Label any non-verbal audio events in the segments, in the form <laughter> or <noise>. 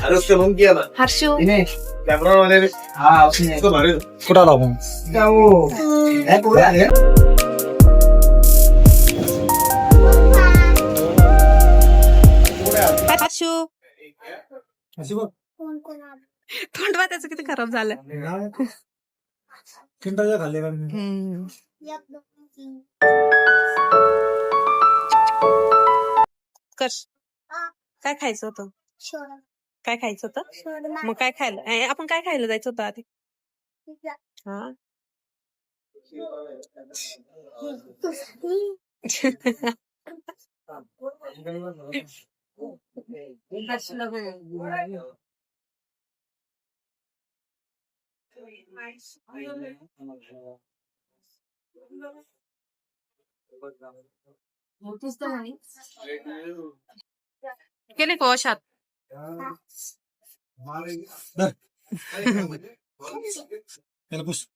अरे उसके phone KIA था हर्षू कैमरा वाले ने हाँ उसने इसको भरे कुठं आला आपण क्या वो है पूरा है हर्षू अशी बघ तोंड बा त्याचं किती खराब झालं चिंताच्या खाल्ले का काय खायचं होतं काय खायचं होतं? मग काय खायला? ए, आपण काय खायला जायचं होतं आधी? हा? <laughs> केले का वशात? त्याला पुस.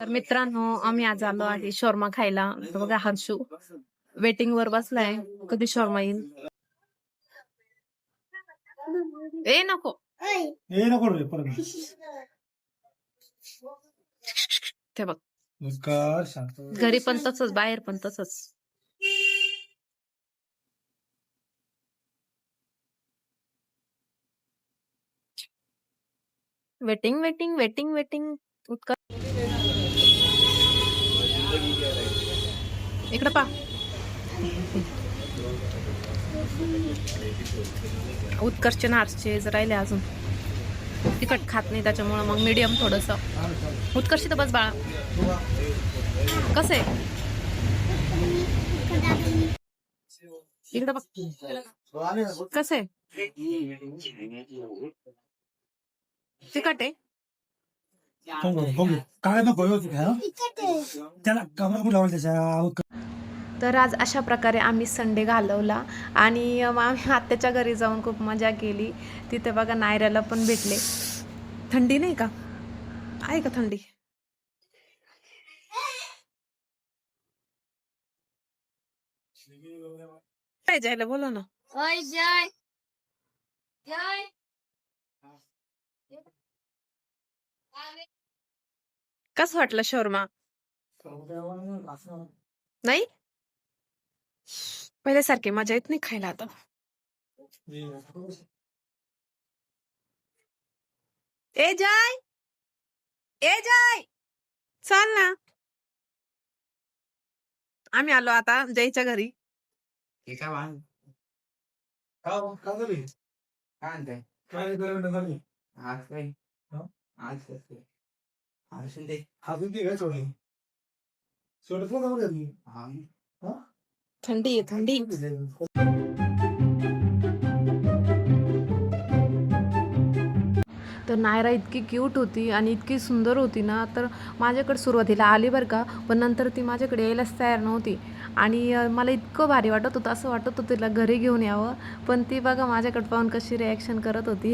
तर मित्रांनो आम्ही आज आलो आहे शॉर्मा खायला. बघा हर्षू वेटिंग वर बसलाय. कधी शॉर्मा येईल? ए नको. हे नको रे परत ते बघ. घरी पण तसंच बाहेर पण तसंच. Waiting waiting waiting waiting. Utkar इकडे पा. उत्कर्ष नार्सचे राहिले अजून. तिखट खात नाही त्याच्यामुळं मग मीडियम थोडस. उत्कर्ष तर बस बाळा. कसं आहे? इकडे बघ. कसं आहे? तिखट आहे? काय नको हा? त्याला कमरा त्याच्या तर आज अशा प्रकारे आम्ही संडे घालवला आणि मग आम्ही आत्याच्या घरी जाऊन खूप मजा केली. तिथे बघा नायऱ्याला पण भेटले. थंडी नाही का? आहे का थंडी? काय जायला बोला ना. ओय जय. जय. कसं वाटलं शोरमा? नाही? पहिल्यासारखी मजा येत नाही खायला आता. ए जय! ए जय! चल ना. आम्ही आलो आता जयच्या घरी. काय करून झाली अजून ती काय सोडली सोडत का घरी थंडी आहे थंडी तर नायरा इतकी क्यूट होती आणि इतकी सुंदर होती ना तर माझ्याकडे सुरुवातीला आली बरं का पण नंतर ती माझ्याकडे यायलाच तयार नव्हती. आणि मला इतकं भारी वाटत होतं असं वाटत होतं तिला घरी घेऊन यावं पण ती बघा माझ्याकडे पाहून कशी रिॲक्शन करत होती.